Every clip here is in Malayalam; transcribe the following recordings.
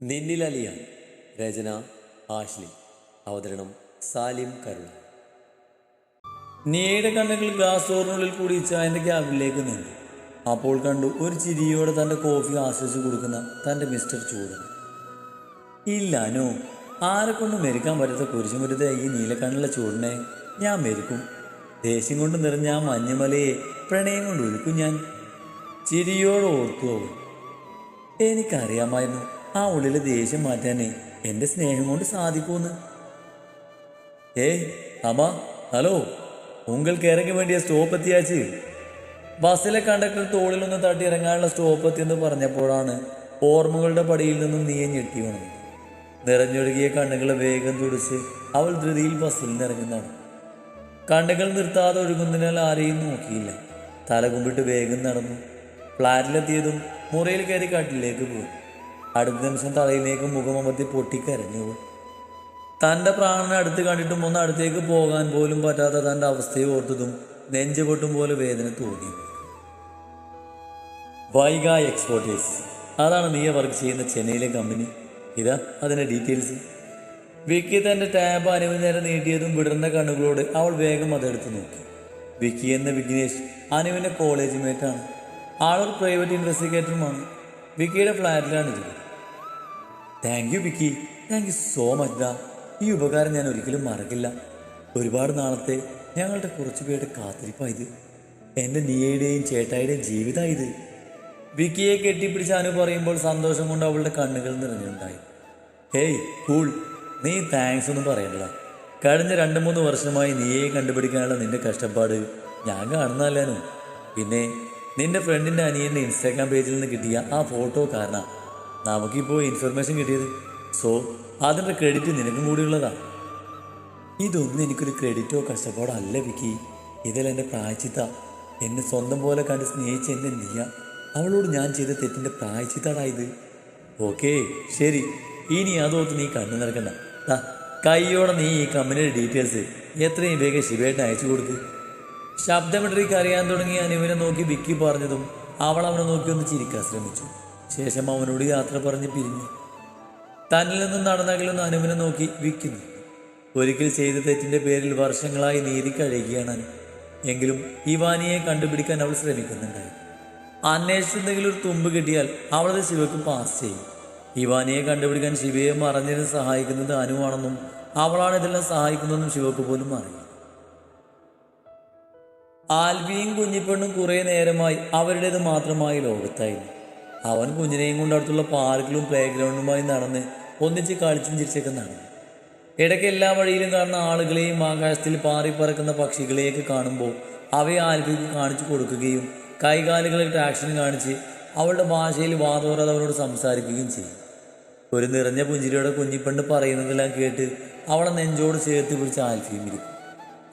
നിന്നിലലിയ രചന ആശ്ലി അവതരണം സാലിം കരുണ നീയുടെ കണ്ണുകൾ ഗ്ലാസ് ഡോറിനുള്ളിൽ കൂടി ചായന്റെ ക്യാബിലേക്ക് നീണ്ടു. അപ്പോൾ കണ്ടു ഒരു ചിരിയോടെ തന്റെ കോഫി ആശ്വസിച്ച് കൊടുക്കുന്ന തന്റെ മിസ്റ്റർ ചൂടൻ. ഇല്ല നോ ആരെ കൊണ്ട് മെരുക്കാൻ പറ്റാത്ത കുരിശുമുരുത ഈ നീലക്കണ്ണുള്ള ചൂടിനെ ഞാൻ മെരുക്കും. ദേഷ്യം കൊണ്ട് നിറഞ്ഞ ആ മഞ്ഞുമലയെ പ്രണയം കൊണ്ട് ഒരുക്കും ഞാൻ. ചിരിയോട് ഓർത്തു അവൻ എനിക്കറിയാമായിരുന്നു ആ ഉള്ളിലെ ദേഷ്യം മാറ്റാനേ എന്റെ സ്നേഹം കൊണ്ട് സാധിക്കുമെന്ന് ഏയ് അമ്മ ഹലോ ഉങ്കൽ ഇറങ്ങി വേണ്ടിയ സ്റ്റോപ്പ് എത്തിയാച്ച്. ബസ്സിലെ കണ്ടക്ടർ തോളിലൊന്ന് തട്ടി ഇറങ്ങാനുള്ള സ്റ്റോപ്പ് എത്തിയെന്ന് പറഞ്ഞപ്പോഴാണ് ഓർമ്മകളുടെ പടിയിൽ നിന്നും നീയെ ഞെട്ടി വന്നത് നിറഞ്ഞൊഴുകിയ കണ്ണുകളെ വേഗം തുടിച്ച് അവൾ ധൃതിയിൽ ബസ്സിൽ നിന്ന് ഇറങ്ങുന്നതാണ്. കണ്ണുകൾ നിർത്താതെ ഒഴുകുന്നതിനാൽ ആരെയും നോക്കിയില്ല. തലകുമ്പിട്ട് വേഗം നടന്നു. ഫ്ലാറ്റിലെത്തിയതും മുറിയിൽ കയറി കാട്ടിലേക്ക് പോയി. അടുത്ത നിമിഷം തലയിലേക്ക് മുഖമമർത്തി പൊട്ടിക്കരഞ്ഞു. തന്റെ പ്രാണനെ അടുത്ത് കണ്ടിട്ടും ഒന്ന് അടുത്തേക്ക് പോകാൻ പോലും പറ്റാത്ത തന്റെ അവസ്ഥയെ ഓർത്തതും നെഞ്ചു പൊട്ടും പോലെ വേദന തോന്നി. വൈഗ എക്സ്പോർട്ടേഴ്സ്. അതാണ് നീയ വർക്ക് ചെയ്യുന്ന ചെന്നൈയിലെ കമ്പനി. ഇതാ അതിന്റെ ഡീറ്റെയിൽസ്. വിക്കി തന്റെ ടാബ് അനുവിന് നേരം നീട്ടിയതും വിടർന്ന കണ്ണുകളോട് അവൾ വേഗം അതെടുത്ത് നോക്കി. വിക്കി എന്ന വിഘ്നേഷ് അനുവിന്റെ കോളേജ് മേറ്റാണ്. ആളൊരു പ്രൈവറ്റ് ഇൻവെസ്റ്റിഗേറ്ററുമാണ്. വിക്കിയുടെ ഫ്ലാറ്റിലാണ് ഇത്. Thank you Vicky thank you so much ദാ. ഈ ഉപകാരം ഞാൻ ഒരിക്കലും മറക്കില്ല. ഒരുപാട് നാളത്തെ ഞങ്ങളുടെ കുറച്ചു പേരുടെ കാത്തിരിപ്പായത് എന്റെ നീയയുടെയും ചേട്ടായുടെയും ജീവിതമായത് വിക്കിയെ കെട്ടിപ്പിടിച്ച് അനു പറയുമ്പോൾ സന്തോഷം കൊണ്ട് അവളുടെ കണ്ണുകൾ നിറഞ്ഞുണ്ടായി. ഹേയ് കൂൾ നീ താങ്ക്സ് ഒന്നും പറയണ്ട കഴിഞ്ഞ രണ്ട് മൂന്ന് വർഷമായി നീയെ കണ്ടുപിടിക്കാനുള്ള നിന്റെ കഷ്ടപ്പാട് ഞാൻ കാണുന്നല്ലാനു പിന്നെ നിന്റെ ഫ്രണ്ടിന്റെ അനിയന്റെ ഇൻസ്റ്റാഗ്രാം പേജിൽ നിന്ന് കിട്ടിയ ആ ഫോട്ടോ കാരണം നമുക്കിപ്പോൾ ഇൻഫർമേഷൻ കിട്ടിയത്. സോ അതിന്റെ ക്രെഡിറ്റ് നിനക്കും കൂടിയുള്ളതാ. ഇതൊന്നും എനിക്കൊരു ക്രെഡിറ്റോ കഷ്ടപ്പാടോ അല്ല വിക്കി. ഇതിൽ എന്റെ പ്രായച്ചിത്ത. എന്നെ സ്വന്തം പോലെ കണ്ട് സ്നേഹിച്ച എന്നെ നീയ. അവളോട് ഞാൻ ചെയ്ത തെറ്റിന്റെ പ്രായച്ചിത്താടായത് ഓക്കേ ശരി. ഇനി അതോർത്ത് നീ കണ്ണു നിറക്കണ്ട. ആ കൈയോടെ നീ ഈ കമ്പനിയുടെ ഡീറ്റെയിൽസ് എത്രയും വേഗം ശിവേട്ടൻ അയച്ചു കൊടുക്ക്. ശബ്ദമെട്രിക്ക് അറിയാൻ തുടങ്ങി അനുവിനെ നോക്കി വിക്കി പറഞ്ഞതും അവൾ അവനെ നോക്കി ഒന്ന് ചിരിക്കാൻ ശ്രമിച്ചു. ശേഷം അവനോട് യാത്ര പറഞ്ഞ് പിരിഞ്ഞു. തന്നിൽ നിന്നും നടന്നകലുന്ന അനുവിനെ നോക്കി വിൽക്കുന്നു. ഒരിക്കൽ ചെയ്ത തെറ്റിന്റെ പേരിൽ വർഷങ്ങളായി നീതി കഴിയുകയാണ് അനു. എങ്കിലും ഇവാനിയെ കണ്ടുപിടിക്കാൻ അവൾ ശ്രമിക്കുന്നുണ്ടായി അന്വേഷിച്ചെന്തെങ്കിലും ഒരു തുമ്പ് കിട്ടിയാൽ അവളത് ശിവക്ക് പാസ് ചെയ്യും. ഇവാനിയെ കണ്ടുപിടിക്കാൻ ശിവയെ മറഞ്ഞിരുന്ന് സഹായിക്കുന്നത് അനുവാണെന്നും അവളാണ് ഇതെല്ലാം സഹായിക്കുന്നതെന്നും ശിവക്ക് പോലും അറിയാം ആൽവിയും കുഞ്ഞിപ്പെണ്ണും കുറേ നേരമായി അവരുടേത് മാത്രമായി ലോകത്തായിരുന്നു. അവൻ കുഞ്ഞിനെയും കൊണ്ട് അടുത്തുള്ള പാർക്കിലും പ്ലേ ഗ്രൗണ്ടുമായി നടന്ന് ഒന്നിച്ച് കളിച്ചും ചിരിച്ചൊക്കെ നടന്നു. ഇടയ്ക്ക് എല്ലാ വഴിയിലും കാണുന്ന ആളുകളെയും ആകാശത്തിൽ പാറി പറക്കുന്ന പക്ഷികളെയൊക്കെ കാണുമ്പോൾ അവയെ ആൽഫിക്ക് കാണിച്ചു കൊടുക്കുകയും കൈകാലുകളിൽ ട്രാക്ഷൻ കാണിച്ച് അവളുടെ ഭാഷയിൽ വാതോരാതെ അവരോട് സംസാരിക്കുകയും ചെയ്യും. ഒരു നിറഞ്ഞ പുഞ്ചിരിയോടെ കുഞ്ഞിപ്പണ്ട് പറയുന്നതെല്ലാം കേട്ട് അവളെ നെഞ്ചോട് ചേർത്ത് പിടിച്ച് ആൽഫിയും ഇരിക്കും.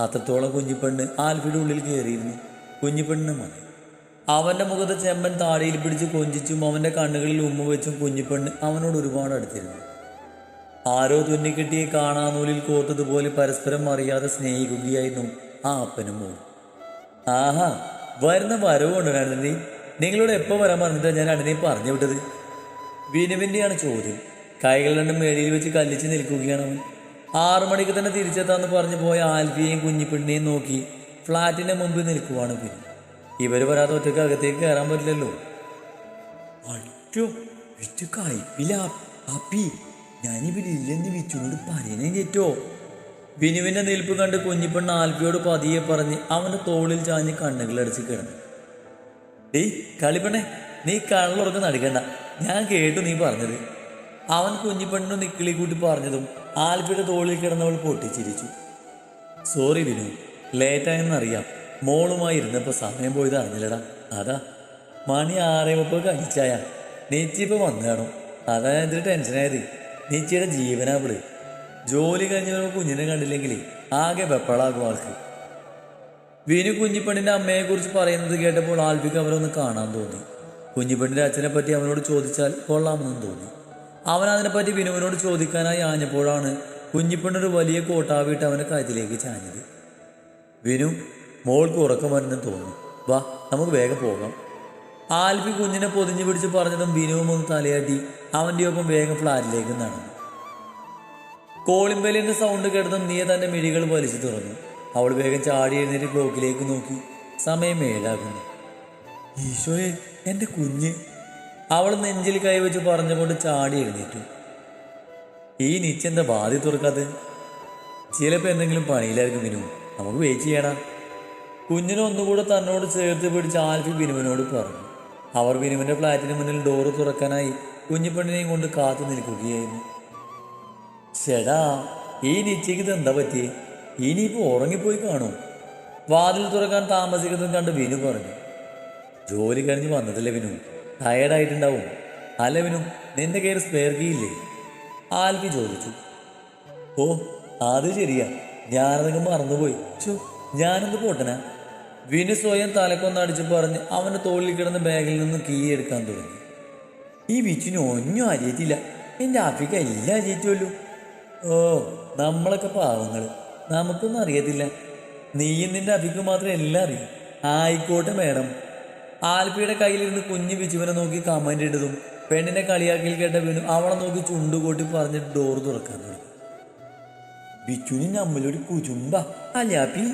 അത്രത്തോളം കുഞ്ഞിപ്പെണ്ണ് ആൽഫിയുടെ ഉള്ളിൽ കയറിയിരുന്നു. കുഞ്ഞിപ്പെണ്ണിന് മതി. അവന്റെ മുഖത്ത് ചെമ്പൻ താടിയിൽ പിടിച്ച് കൊഞ്ചിച്ചും അവന്റെ കണ്ണുകളിൽ ഉമ്മ വെച്ചും കുഞ്ഞിപ്പെണ്ണ് അവനോട് ഒരുപാട് അടുത്തിരുന്നു. ആരോ തുന്നിക്കെട്ടിയെ കാണാനൂലിൽ കോർത്തതുപോലെ പരസ്പരം അറിയാതെ സ്നേഹിക്കുകയായിരുന്നു ആ അപ്പനും മോനും ആഹാ വരുന്ന വരവ് നീ? നിങ്ങളോട് എപ്പോൾ വരാൻ പറഞ്ഞിട്ടാണ് ഞാൻ അണ്ണനെ പറഞ്ഞു വിട്ടത്? വിനുവിന്റെയാണ് ചോദ്യം. കൈകൾ രണ്ടും മേടിയിൽ വെച്ച് കല്ലിച്ച് നിൽക്കുകയാണ് അവൻ. ആറു മണിക്ക് തന്നെ തിരിച്ചെത്താന്ന് പറഞ്ഞു പോയ ആൽഫിയെയും കുഞ്ഞിപ്പെണ്ണിനെയും നോക്കി ഫ്ലാറ്റിന്റെ മുമ്പിൽ നിൽക്കുവാണ് പിന്നെ ഇവർ വരാതെ ഒറ്റയ്ക്ക് അകത്തേക്ക് കയറാൻ പറ്റില്ലല്ലോ. ഞാനിവരില്ലെന്ന് വിച്ചുകൊണ്ട് പറയണേ കേറ്റോ. ബിനുവിന്റെ നിൽപ്പ് കണ്ട് കുഞ്ഞിപ്പെണ്ണ ആൽഫിയോട് പതിയെ പറഞ്ഞ് അവന്റെ തോളിൽ ചാഞ്ഞ് കണ്ണുകളടച്ച് കിടന്നു. ഡേ കളിപ്പെണ്ണേ നീ കള്ളുറക്കം നടിക്കണ്ട. ഞാൻ കേട്ടു നീ പറഞ്ഞത്. അവൻ കുഞ്ഞിപ്പെണ്ണു നിക്കിളി കൂട്ടി പറഞ്ഞതും ആൽഫിയുടെ തോളിൽ കിടന്നവൾ പൊട്ടിച്ചിരിച്ചു. സോറി ബിനു. ലേറ്റായെന്നറിയാം മോളുമായി ഇരുന്നപ്പോൾ സമയം പോയത് അറിഞ്ഞില്ലടാ. അതാ. മണി ആറേ മുപ്പത് കഴിച്ചായ നെച്ചിപ്പോൾ വന്നു കാണും. അതാ ഞാൻ ടെൻഷനായത്. നീച്ചിയുടെ ജീവനാപ്പിൾ ജോലി കഴിഞ്ഞ കുഞ്ഞിനെ കണ്ടില്ലെങ്കിൽ ആകെ വെപ്പളാകും ആൾക്ക്. വിനു കുഞ്ഞിപ്പണ്ണിന്റെ അമ്മയെ കുറിച്ച് പറയുന്നത് കേട്ടപ്പോൾ ആൽബിക്ക് അവരൊന്ന് കാണാൻ തോന്നി. കുഞ്ഞിപ്പണ്ണിന്റെ അച്ഛനെ പറ്റി അവനോട് ചോദിച്ചാൽ കൊള്ളാമെന്നും തോന്നി. അവൻ അതിനെപ്പറ്റി വിനുവിനോട് ചോദിക്കാനായി ആഞ്ഞപ്പോഴാണ് കുഞ്ഞിപ്പെണ്ണൊരു വലിയ കോട്ടാവിട്ട് അവന്റെ കാര്യത്തിലേക്ക് ചാഞ്ഞത്. വിനു മോൾക്ക് ഉറക്കം വരുന്നെന്ന് തോന്നുന്നു വാ നമുക്ക് വേഗം പോകാം. ആൽഫി കുഞ്ഞിനെ പൊതിഞ്ഞു പിടിച്ച് പറഞ്ഞതും ബിനുവും ഒന്ന് തലയാട്ടി അവന്റെ ഒപ്പം വേഗം ഫ്ലാറ്റിലേക്ക് നടന്നു. കോളിംബലിന്റെ സൗണ്ട് കേട്ടതും നീയ തന്റെ മിഴികൾ വലിച്ചു തുറന്നു. അവൾ വേഗം ചാടി എഴുന്നേറ്റ് ക്ലോക്കിലേക്ക് നോക്കി. സമയം ഏഴാകുന്നു. ഈശോയെ എന്റെ കുഞ്ഞ്. അവൾ നെഞ്ചിൽ കൈവച്ച് പറഞ്ഞുകൊണ്ട് ചാടി എഴുന്നേറ്റു. ഈ നിച്ചെന്താ ബാധി തുറക്കാതെ ചിലപ്പോൾ എന്തെങ്കിലും പണിയിലായിരിക്കും ബിനു. നമുക്ക് വെയിറ്റ് ചെയ്യണം. കുഞ്ഞിനെ ഒന്നുകൂടെ തന്നോട് ചേർത്ത് പിടിച്ച് ആൽഫി ബിനുവിനോട് പറഞ്ഞു. അവർ ബിനുവിന്റെ ഫ്ലാറ്റിന് മുന്നിൽ ഡോറ് തുറക്കാനായി കുഞ്ഞിപ്പെണ്ണിനെയും കൊണ്ട് കാത്തു നിൽക്കുകയായിരുന്നു. ചേടാ ഈ നിശ്ചയ്ക്ക് ഇതെന്താ പറ്റി ഇനിയിപ്പോൾ ഉറങ്ങിപ്പോയി കാണും? വാതിൽ തുറക്കാൻ താമസിക്കുന്നതും കണ്ട് വിനു പറഞ്ഞു. ജോലി കഴിഞ്ഞ് വന്നതല്ലേ വിനു ടയർഡായിട്ടുണ്ടാവും അല്ല വിനു നിന്റെ കയ്യിൽ സ്പെയർ കീ ഇല്ലേ? ആൽഫി ചോദിച്ചു. ഓ അത് ശരിയാ. ഞാനതൊക്കെ മറന്നുപോയി. ചോ ഞാനെന്ത് പോട്ടനാ വിനു സ്വയം തലക്കൊന്നടിച്ച് പറഞ്ഞ് അവന്റെ തോളിൽ കിടന്ന ബാഗിൽ നിന്ന് കീ എടുക്കാൻ തുടങ്ങി. ഈ വിച്ചിന് ഒന്നും അരിയറ്റില്ല എന്റെ ആഫ്രിക്ക എല്ലാം അരിയറ്റുമല്ലോ ഓ നമ്മളൊക്കെ പാവങ്ങൾ നമുക്കൊന്നും അറിയത്തില്ല. നീയും നിന്റെ അഫിക്ക് മാത്രം എല്ലാം അറിയും. ആയിക്കോട്ടെ മേഡം. ആൽപ്പിയുടെ കയ്യിലിരുന്ന് കുഞ്ഞു വിച്ചുവിനെ നോക്കി കമന്റ് ഇട്ടതും പെണ്ണിനെ കളിയാക്കിൽ കേട്ട വീണു അവളെ നോക്കി ചുണ്ടുകൂട്ടി പറഞ്ഞിട്ട് ഡോർ തുറക്കാൻ തുടങ്ങി. ബിച്ചുവിന് നമ്മളൊരു കുചുമ്പ അല്ലാപ്പി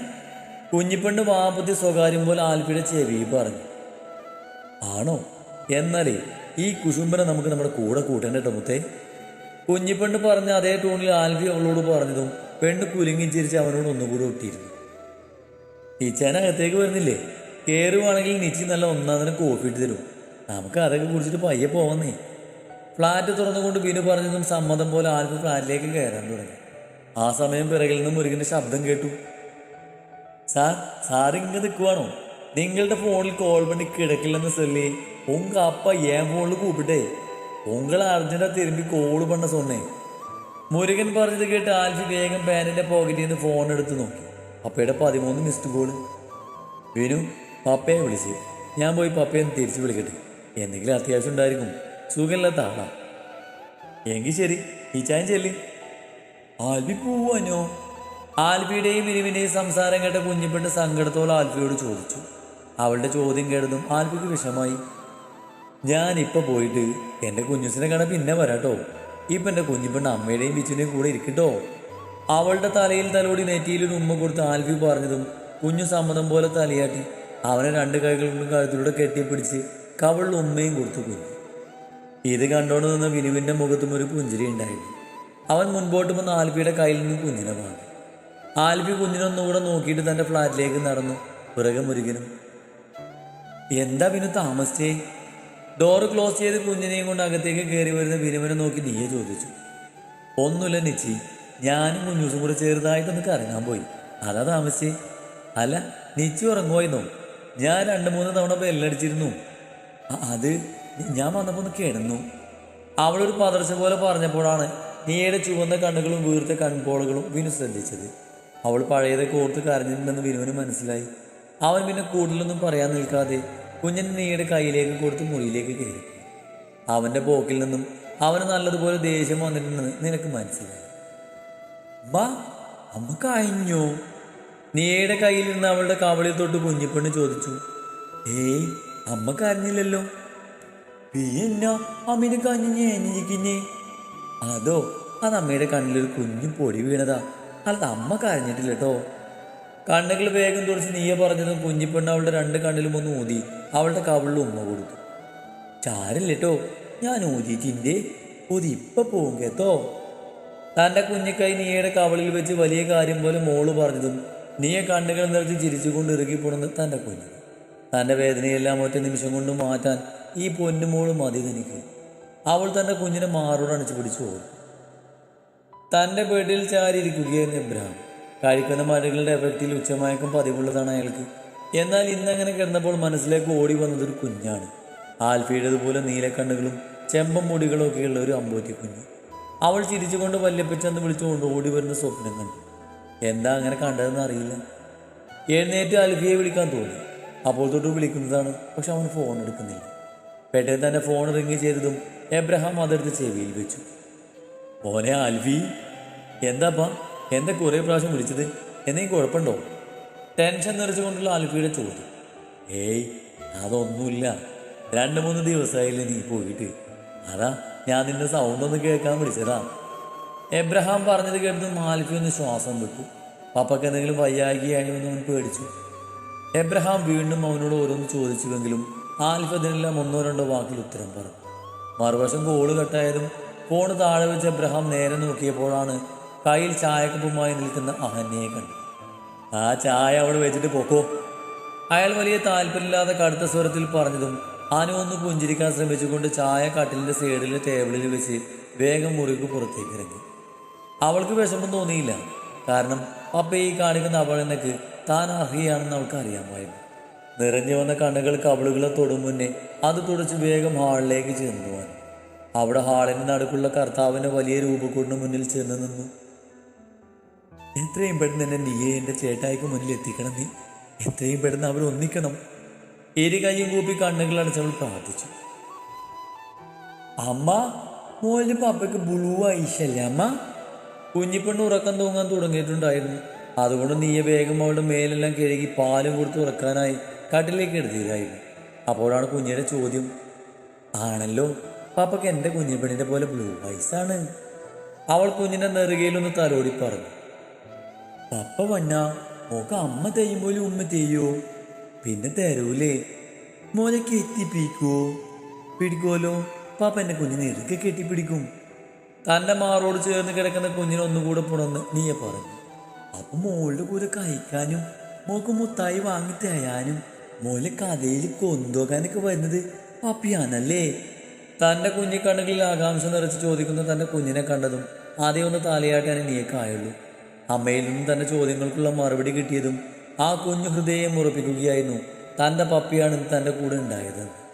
കുഞ്ഞിപ്പെണ്ണ് സ്വകാര്യം പോലെ ആൽപ്പിയുടെ ചെവി പറഞ്ഞു. ആണോ? എന്നാലേ ഈ കുശുംബനെ നമുക്ക് നമ്മുടെ കൂടെ കൂട്ടേണ്ട കേട്ടോ മുത്തേ. കുഞ്ഞിപ്പെണ്ണ് പറഞ്ഞ അതേ ടൂണിൽ ആൽഫി അവളോട് പറഞ്ഞതും പെണ്ണ് കുലുങ്ങി ചിരിച്ച് അവനോട് ഒന്നുകൂടെ ഒട്ടിയിരുന്നു. ടീച്ചേനെ അകത്തേക്ക് വരുന്നില്ലേ? കയറുവാണെങ്കിൽ നിച്ചി നല്ല ഒന്നാം കോഫി ഇട്ട് തരും. നമുക്ക് അതൊക്കെ കുടിച്ചിട്ട് പയ്യെ പോവുന്നേ. ഫ്ലാറ്റ് തുറന്നുകൊണ്ട് ബിനു പറഞ്ഞതും സമ്മതം പോലെ ആൽഫി ഫ്ലാറ്റിലേക്ക് കയറാൻ തുടങ്ങി. ആ സമയം പിറകിൽ നിന്നും മുരുകന്റെ ശബ്ദം കേട്ടു. സാർ സാർ ഇങ്ങ നിൽക്കുവാണോ നിങ്ങളുടെ ഫോണിൽ കോൾ പണി കിടക്കില്ലെന്ന് சொல்லி உங்க அப்பா என் ഫോണിൽ കൂപ്പിട്ടേ ഉങ്ങളെ അർജന്റാ തിരുമ്പി കോള് പണ്ണ സൊന്നേ മുരുകൻ പറഞ്ഞത് കേട്ട് ആൽഫി വേഗം പാനിന്റെ പോക്കറ്റിൽ നിന്ന് ഫോൺ എടുത്ത് നോക്കി പപ്പയുടെ പതിമൂന്ന് മിസ്ഡ് കോള് വിനു പപ്പയെ വിളിച്ച് ഞാൻ പോയി പപ്പയെ ഒന്ന് തിരിച്ചു വിളിക്കട്ടെ എന്തെങ്കിലും അത്യാവശ്യം ഉണ്ടായിരിക്കും സുഖമില്ലാത്ത ആളാ എങ്കിൽ ശരി ഈ ചായ ചെല്ലി ആൽബി പോവാനോ ആൽബിയുടെയും വിനുവിന്റെയും സംസാരം കേട്ട കുഞ്ഞിപ്പെട്ട് സങ്കടത്തോടെ ആൽഫിയോട് ചോദിച്ചു. അവളുടെ ചോദ്യം കേട്ടതും ആൽഫിക്ക് വിഷമായി ഇപ്പൊ പോയിട്ട് എന്റെ കുഞ്ഞുസിനെ കാണാൻ പിന്നെ വരാട്ടോ. ഇപ്പം എന്റെ കുഞ്ഞിപ്പെണ്ണ് അമ്മയുടെയും ബിച്ചുവിന്റെയും കൂടെ ഇരിക്കട്ടോ. അവളുടെ തലയിൽ തലോടി നെറ്റിയിൽ ഒരു ഉമ്മ കൊടുത്ത് ആൽഫി പറഞ്ഞതും കുഞ്ഞു സമ്മതം പോലെ തലയാട്ടി അവനെ രണ്ട് കൊണ്ടും കഴുത്തിലൂടെ കെട്ടിപ്പിടിച്ച് കവളിൽ ഉമ്മയും കൊടുത്തു കുഞ്ഞു. ഇത് കണ്ടോണ്ട് നിന്ന വിനുവിന്റെ മുഖത്തും ഒരു പുഞ്ചിരി ഉണ്ടായിരുന്നു അവൻ മുൻപോട്ട് വന്ന് ആൽഫിയുടെ കയ്യിൽ നിന്ന് കുഞ്ഞിനെ വാങ്ങി. ആൽഫി കുഞ്ഞിനൊന്നുകൂടെ നോക്കിയിട്ട് തന്റെ ഫ്ലാറ്റിലേക്ക് നടന്നു. പിറകെ മുരുകനും. എന്താ പിന്നെ താമസിച്ചേ? ഡോറ് ക്ലോസ് ചെയ്ത് കുഞ്ഞിനെയും കൊണ്ട് അകത്തേക്ക് കയറി വരുന്ന വിനുവിനെ നോക്കി നീയെ ചോദിച്ചു. ഒന്നുമില്ല നിച്ചി. ഞാനും കുഞ്ഞൂസും കൂടെ ചെറുതായിട്ടൊന്ന് കറങ്ങാൻ പോയി. അതാ താമസിച്ചേ. അല്ല നിച്ചി ഉറങ്ങുമായിരുന്നോ ഞാൻ രണ്ട് മൂന്ന് തവണ ബെല്ലടിച്ചിരുന്നു. അത് ഞാൻ വന്നപ്പോൾ ഒന്ന് കിടന്നു. അവളൊരു പതർച്ച പോലെ പറഞ്ഞപ്പോഴാണ് നീയുടെ ചുവന്ന കണ്ണുകളും വീർത്ത കൺപോളകളും വിനു ശ്രദ്ധിച്ചത്. അവൾ പഴയതൊക്കെ ഓർത്ത് കരഞ്ഞിട്ടുണ്ടെന്ന് വിനുവിന് മനസ്സിലായി. അവൻ പിന്നെ കൂടുതലൊന്നും പറയാൻ നിൽക്കാതെ കുഞ്ഞൻ നീയുടെ കയ്യിലേക്ക് കൊടുത്ത് മുറിയിലേക്ക് കയറി. അവന്റെ പോക്കിൽ നിന്നും അവന് നല്ലതുപോലെ ദേഷ്യം വന്നിട്ടുണ്ടെന്ന് നിനക്ക് മനസ്സിലായി. ബാ അമ്മ കഴിഞ്ഞോ നീയുടെ കയ്യിൽ നിന്ന് അവളുടെ കവളിൽ തൊട്ട് കുഞ്ഞിപ്പെണ്ണ് ചോദിച്ചു. ഏയ് അമ്മ കരഞ്ഞില്ലല്ലോ? പിന്നെ അമ്മീനെ കഞ്ഞിഞ്ഞേ എനിക്കിഞ്ഞേ അതോ അത് അമ്മയുടെ കണ്ണിലൊരു കുഞ്ഞു പൊടി വീണതാ? അല്ല അമ്മ കരഞ്ഞിട്ടില്ല കേട്ടോ കണ്ണുകൾ വേഗം തുറച്ച് നീയെ പറഞ്ഞതും കുഞ്ഞിപ്പെണ്ണ് അവളുടെ രണ്ട് കണ്ണിലും ഒന്ന് ഊതി. അവളുടെ കവളിൽ ഉമ്മ കൊടുത്തു. ചാരില്ല കേട്ടോ ഞാൻ ഊതിയിട്ടിന്റെ ഊതി ഇപ്പൊ പോവും കേട്ടോ. തന്റെ കുഞ്ഞിക്കൈ നീയുടെ കവളിൽ വെച്ച് വലിയ കാര്യം പോലെ മോൾ പറഞ്ഞതും നീയെ കണ്ണുകൾ നിറച്ച് ചിരിച്ചുകൊണ്ട് ഇറുകിപ്പോണെന്ന് തന്റെ കുഞ്ഞ് തന്റെ വേദനയെല്ലാം ഒറ്റ നിമിഷം കൊണ്ട് മാറ്റാൻ ഈ പൊന്നുമോൾ മതി തനിക്ക്. അവൾ തന്റെ കുഞ്ഞിനെ മാറോട് അണിച്ചു പിടിച്ചു ഓർത്തു തന്റെ ബെഡിൽ ചാരിയിരിക്കുകയായിരുന്നു എബ്രഹാം. കഴിക്കുന്ന മരങ്ങളുടെ എഫക്റ്റിൽ ഉച്ചമയക്കം പതിവുള്ളതാണ് അയാൾക്ക്. എന്നാൽ ഇന്നങ്ങനെ കിടന്നപ്പോൾ മനസ്സിലേക്ക് ഓടി വന്നതൊരു കുഞ്ഞാണ്. ആൽഫിയുടേതുപോലെ നീലക്കണ്ണുകളും ചെമ്പം മുടികളും ഒക്കെയുള്ള ഒരു അമ്പോറ്റി കുഞ്ഞ്. അവൾ ചിരിച്ചുകൊണ്ട് വല്യപ്പച്ചെന്ന് വിളിച്ചുകൊണ്ട് ഓടി വരുന്ന സ്വപ്നം കണ്ടു. എന്താ അങ്ങനെ കണ്ടതെന്ന് അറിയില്ല. എഴുന്നേറ്റ് ആൽഫിയെ വിളിക്കാൻ തോന്നി. അപ്പോൾ തൊട്ട് വിളിക്കുന്നതാണ് പക്ഷെ അവൻ ഫോൺ എടുക്കുന്നില്ല. പെട്ടെന്ന് തന്നെ ഫോൺ റിങ് ചെയ്തതും എബ്രഹാം അതെടുത്ത് ചെവിയിൽ വെച്ചു. മോനെ ആൽഫി എന്താപ്പാ എന്താ കുറേ പ്രാവശ്യം വിളിച്ചത്? എന്തെങ്കിലും കുഴപ്പമുണ്ടോ? ടെൻഷൻ നിറച്ചുകൊണ്ടുള്ള ആൽഫിയുടെ ചോദ്യം. ഏയ് അതൊന്നുമില്ല. രണ്ട് മൂന്ന് ദിവസമായില്ലേ നീ പോയിട്ട്. അതാ ഞാൻ നിന്റെ സൗണ്ട് ഒന്ന് കേൾക്കാൻ വിളിച്ചതാ. എബ്രഹാം പറഞ്ഞത് കേട്ടത് മാലിഫി ഒന്ന് ശ്വാസം വിട്ടു. പപ്പക്ക് എന്തെങ്കിലും വയ്യാകിയായോ എന്ന് അവൻ പേടിച്ചു. എബ്രഹാം വീണ്ടും അവനോട് ഓരോന്ന് ചോദിച്ചുവെങ്കിലും ആൽഫ് അതിനെല്ലാം ഒന്നോ രണ്ടോ വാക്കിൽ ഉത്തരം പറഞ്ഞു. മറുവശം കോൾ കട്ടായതും ഫോണ് താഴെ വെച്ച് എബ്രഹാം നേരെ നോക്കിയപ്പോഴാണ് കയ്യിൽ ചായക്കപ്പുമായി നിൽക്കുന്ന അഹന്യയെ കണ്ടു. ആ ചായ അവിടെ വെച്ചിട്ട് പൊക്കോ. അയാൾ വലിയ താല്പര്യമില്ലാതെ കടുത്ത സ്വരത്തിൽ പറഞ്ഞതും അനു ഒന്ന് പുഞ്ചിരിക്കാൻ ശ്രമിച്ചുകൊണ്ട് ചായ കട്ടിലിന്റെ സൈഡിലെ ടേബിളിൽ വെച്ച് വേഗം മുറിക്ക് പുറത്തേക്ക് ഇറങ്ങി. അവൾക്ക് വിഷമം തോന്നിയില്ല. കാരണം പപ്പ ഈ കാണിക്കുന്ന അപകടനക്ക് താൻ അർഹിയാണെന്ന് അവൾക്ക് അറിയാമായിരുന്നു. നിറഞ്ഞു വന്ന കണ്ണുകൾ കവളുകളെ തൊടും മുന്നേ അത് തുടച്ച് വേഗം ഹാളിലേക്ക് ചെന്നു അവിടെ ഹാളിന് നടുക്കുള്ള കർത്താവിന്റെ വലിയ രൂപക്കൂടിന് മുന്നിൽ ചെന്ന് നിന്നു. എത്രയും പെട്ടെന്ന് എന്നെ നീയെ എന്റെ ചേട്ടായിക്ക് മുന്നിൽ എത്തിക്കണം നീ. എത്രയും പെട്ടെന്ന് അവർ ഒന്നിക്കണം. ഏരി കൈയും കൂപ്പി കണ്ണുകൾ അവൾ പ്രാർത്ഥിച്ചു. അമ്മ മോളിന് പപ്പയ്ക്ക് ബ്ലൂ ഐശല്ലേ അമ്മ? കുഞ്ഞിപ്പെണ്ണ് ഉറക്കം തൂങ്ങാൻ തുടങ്ങിയിട്ടുണ്ടായിരുന്നു. അതുകൊണ്ട് നീയെ വേഗം അവളുടെ മേലെല്ലാം കഴുകി പാലും കൊടുത്ത് ഉറക്കാനായി കട്ടിലേക്ക് എടുത്തിരുന്നു. അപ്പോഴാണ് കുഞ്ഞിയുടെ ചോദ്യം ആണല്ലോ പാപ്പയ്ക്ക് എന്റെ കുഞ്ഞിപ്പെണ്ണിന്റെ പോലെ ബ്ലൂ ഐസാണ് അവൾ കുഞ്ഞിന്റെ നെറുകയിലൊന്ന് തലോടി പറഞ്ഞു. പപ്പ വന്ന മോക്ക അമ്മ തെയ്യും പോലും ഉമ്മ തെയ്യോ പിന്നെ തരൂലേ. മോനെ കെട്ടിപ്പിടിക്കുവോ പിടിക്കുമല്ലോ പാപ്പ എന്നെ കുഞ്ഞിനെ ഇറുക്കെ കെട്ടിപ്പിടിക്കും. തന്റെ മാറോട് ചേർന്ന് കിടക്കുന്ന കുഞ്ഞിനെ ഒന്നുകൂടെ പുണർന്ന് നീയെ പറഞ്ഞു. അപ്പൊ മോളുടെ കൂടെ കഴിക്കാനും മോക്ക് മുത്തായി വാങ്ങി തരാനും മോലെ കഥയിൽ കൊന്തോക്കാനൊക്കെ വരുന്നത് പപ്പിയാണല്ലേ? തന്റെ കുഞ്ഞിക്കണ്ണുകളിൽ ആകാംക്ഷ നിറച്ച് ചോദിക്കുന്ന തന്റെ കുഞ്ഞിനെ കണ്ടതും ആദ്യം ഒന്ന് തലയാട്ടാൻ നീക്കായുള്ളൂ അമ്മയിൽ നിന്നും തന്റെ ചോദ്യങ്ങൾക്കുള്ള മറുപടി കിട്ടിയതും ആ കുഞ്ഞു ഹൃദയം ഉറപ്പിക്കുകയായിരുന്നു തന്റെ പപ്പിയാണ് തന്റെ കൂടെ ഉണ്ടായത്.